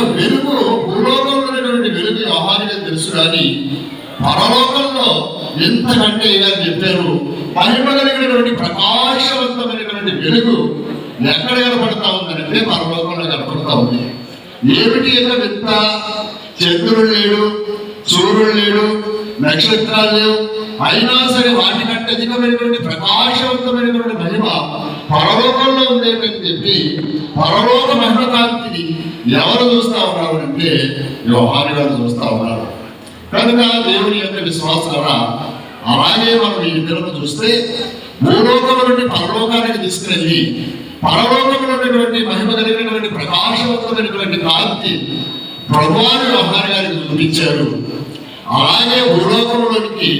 వెలుగు భూలోకంలో ఉన్నటువంటి వెలుగు యోహానికి తెలుసు కానీ పరలోకంలో ఎంతకంటే ఇలా చెప్పారు. మహిమ ప్రకాశవంతమైనటువంటి వెలుగు ఎక్కడ కనపడతా ఉందంటే పరలోకంలో కనపడతా ఉంది. ఏమిటి ఏదో వింత? చంద్రుడు లేడు సూర్యుడు లేడు నక్షత్రాలు లేవు. అయినా సరే వాటికంటే అధికమైనటువంటి ప్రకాశవంతమైనటువంటి మహిమ పరలోకంలో ఉందేమని చెప్పి పరలోక మహిమ కాంతిని ఎవరు చూస్తా ఉన్నారు అంటే వ్యవహారి గారు చూస్తా ఉన్నారు. కనుక దేవుని యొక్క విశ్వాసాల అలాగే మనం ఈ దినము చూస్తే భూలోకం నుండి పరలోకానికి తీసుకెళ్ళి పరలోకంలో ఉన్నటువంటి మహిమ కలిగినటువంటి ప్రకాశవంతమైనటువంటి కాంతి ప్రభువారు వ్యవహారి గారికి చూపించారు. అలాగే భూలోకంలోనికి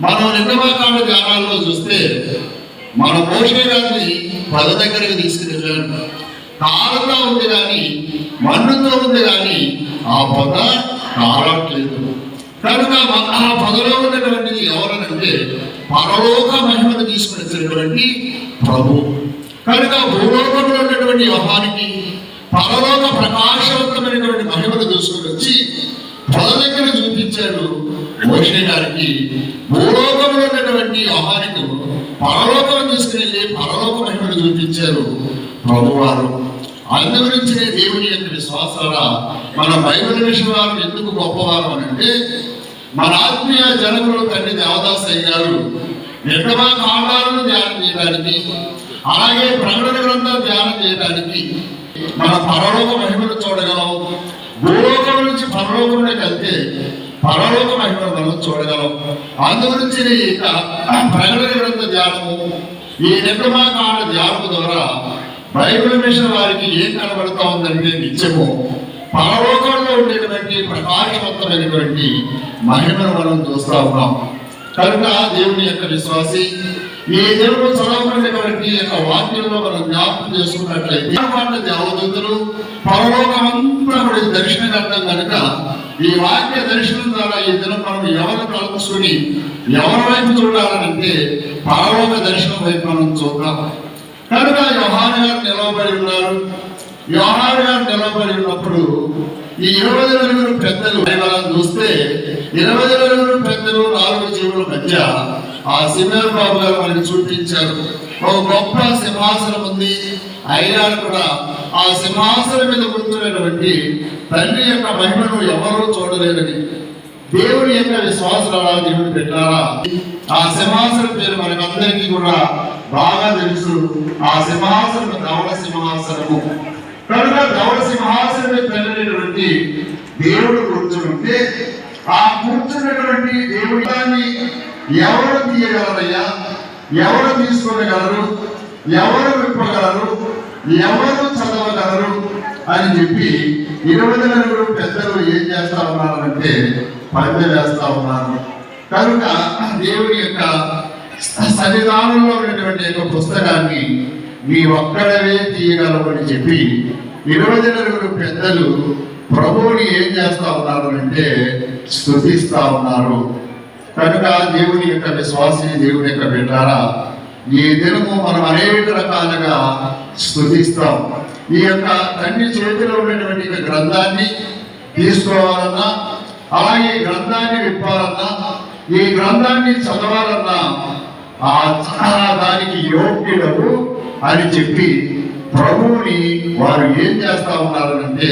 మనం నిన్నమాకాండ ధ్యానాల్లో చూస్తే మన మోషే గారిని పద దగ్గరికి తీసుకుని కాలంగా ఉంది కానీ మన్నుతో ఉంది కానీ ఆ పొద కాలట్లేదు కనుక ఆ పొదలో ఉన్నటువంటిది ఎవరనంటే పరలోక మహిమను తీసుకుని ప్రభు. కనుక భూలోకంలో ఉన్నటువంటి యోహానికి పరలోక ప్రకాశవంతమైనటువంటి మహిమను తీసుకుని వచ్చి పొద దగ్గర చూపించాడు మోషే గారికి. భూలోకంలో ఉన్నటువంటి యోహానికి పరలోకం తీసుకెళ్ళి పరలోక మహిమను చూపించారు ప్రభువారు. అనుభవించే దేవుని యొక్క విశ్వాసాల మన బైబిల్ విషయాలు ఎందుకు గొప్పవారు అని అంటే మన ఆత్మీయ జనములు తండ్రి దేవదాస్ అయ్యారు నిర్గమా కాండాలను ధ్యానం చేయడానికి అలాగే ప్రకటన గ్రంథం ధ్యానం చేయడానికి మన పరలోక మహిమను చూడగలం. భూలోకం నుంచి పరలోకంలోకి వెళ్తే పరలోక మహిమను మనం చూడగలం. అందుగురించి ఇక ప్రకటన గ్రంథ ధ్యానము ఈ నిర్గమా కాండ ధ్యానము ద్వారా బైబిల్ మిషన్ వారికి ఏం కనబడతా ఉందంటే నిత్యము పరలోకంలో ఉండేటువంటి ప్రకాశవంతమైనటువంటి మహిమను మనం చూస్తా ఉన్నాం. కనుక దేవుని యొక్క విశ్వాసి ఈ దేవుడు చదవబడినటువంటి యొక్క వాక్యంలో మనం జ్ఞాపకం చేసుకున్నట్లయితే వాళ్ళ పరలోకం అంతా కూడా దర్శనం కట్టడం కనుక ఈ వాక్య దర్శనం ద్వారా ఈ దినం మనం ఎవరు కలుపుకొని ఎవరి వైపు చూడాలంటే పరలోక దర్శనం వైపు మనం చూద్దాం. కనుక యోహాను గారు నిలవబడి ఉన్నారు. యోహాను గారు నిలవబడి ఉన్నప్పుడు ఈ ఇరవై నలుగురు పెద్దలు మనం చూస్తే ఇరవై నలుగురు పెద్దలు నాలుగు జీవుల మధ్య ఆ సింహర్ బాబు గారు మనకి చూపించారు. ఒక గొప్ప సింహాసనం ఉంది. అయినా కూడా ఆ సింహాసనం మీద కూర్చున్నటువంటి తండ్రి యొక్క మహిమను ఎవరూ చూడలేదని దేవుని యొక్క విశ్వాసాల దేవుడు పెట్టారా? ఆ సింహాసనం పేరు మనకందరికీ కూడా బాగా తెలుసు. ఆ సింహాసనం ధవళ సింహాసనము. కనుక ధవళ సింహాసనం పెళ్ళినటువంటి దేవుడు కూర్చుంటే ఆ కూర్చున్నటువంటి దేవుడి దాన్ని ఎవరు తీయగలరయ్యా? ఎవరు తీసుకోగలరు? ఎవరు విప్పగలరు? ఎవరు చదవగలరు? అని చెప్పి ఇరవై నలుగురు పెద్దలు ఏం చేస్తా ఉన్నారంటే పంచ వేస్తా ఉన్నారు. కనుక దేవుని యొక్క సన్నిధానంలో ఉన్నటువంటి యొక్క పుస్తకాన్ని మీ ఒక్కడవే తీయగలవు అని చెప్పి ఇరవై నలుగురు పెద్దలు ప్రభువుని ఏం చేస్తా ఉన్నారు అంటే స్థుతిస్తా ఉన్నారు. కనుక దేవుని యొక్క విశ్వాసి దేవుని యొక్క బిడ్డారా ఈ దినము మనం అనేక రకాలుగా స్థుతిస్తాం ఈ యొక్క తండ్రి చేతిలో ఉన్నటువంటి గ్రంథాన్ని తీసుకోవాలన్నా అలాగే ఈ గ్రంథాన్ని విప్పాలన్నా ఈ గ్రంథాన్ని చదవాలన్నా ఆ దానికి యోగ్యుడవు అని చెప్పి ప్రభువుని వారు ఏం చేస్తా ఉన్నారు అంటే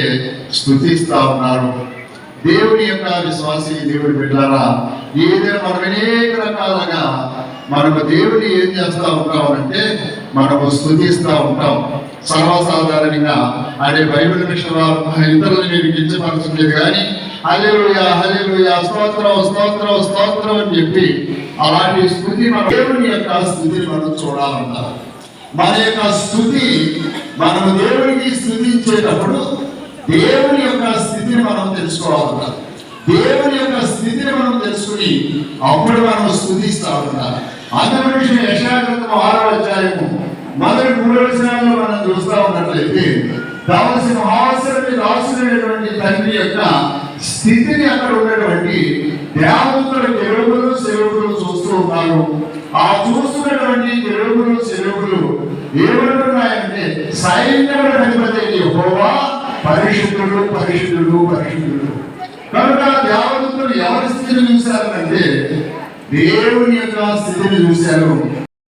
స్థుతిస్తా ఉన్నారు. దేవుని యొక్క విశ్వాసి దేవుడి బిడ్డారా ఏదైనా మనం అనేక రకాలుగా మనకు దేవుని ఏం చేస్తా ఉంటాం అంటే మనము స్థుతిస్తా ఉంటాం. సర్వసాధారణంగా అదే బైబిల్ మిషన్ వారు ఇతరులు నేను కించపరచలేదు కానీ హల్లెలూయా హల్లెలూయా స్తోత్రం స్తోత్రం స్తోత్రం అని చెప్పి అలాంటి స్థుతి మన దేవుని యొక్క స్థుతిని మనం చూడాలంటారు. మన యొక్క స్థుతి మనం దేవునికి స్థుతించేటప్పుడు దేవుని యొక్క స్థితిని మనం తెలుసుకోవాలంటారు. దేవుని యొక్క స్థితిని మనం తెలుసుకుని అప్పుడు మనం స్థుతిస్తా ఉంటాం అందరి విషయం యశాగ్రంథం ఆరో అధ్యాయము మొదటి మూడు విషయాల్లో మనం చూస్తూ ఉన్నట్లయితే దావ సింహాసనం మీద తండ్రి యొక్క స్థితిని అక్కడ ఉన్నటువంటి దేవతల ఎరువులు సెలవులు చూస్తూ ఉన్నారు. ఆ చూస్తున్నటువంటి ఎరువులు సెలవులు ఏమంటున్నాయంటే సైన్యముల అధిపతి హోవా పరిశుద్ధుడు పరిశుద్ధుడు పరిశుద్ధుడు. కనుక దేవదూతలు ఎవరి స్థితిని చూశారంటే దేవుని యొక్క స్థితిని చూశారు.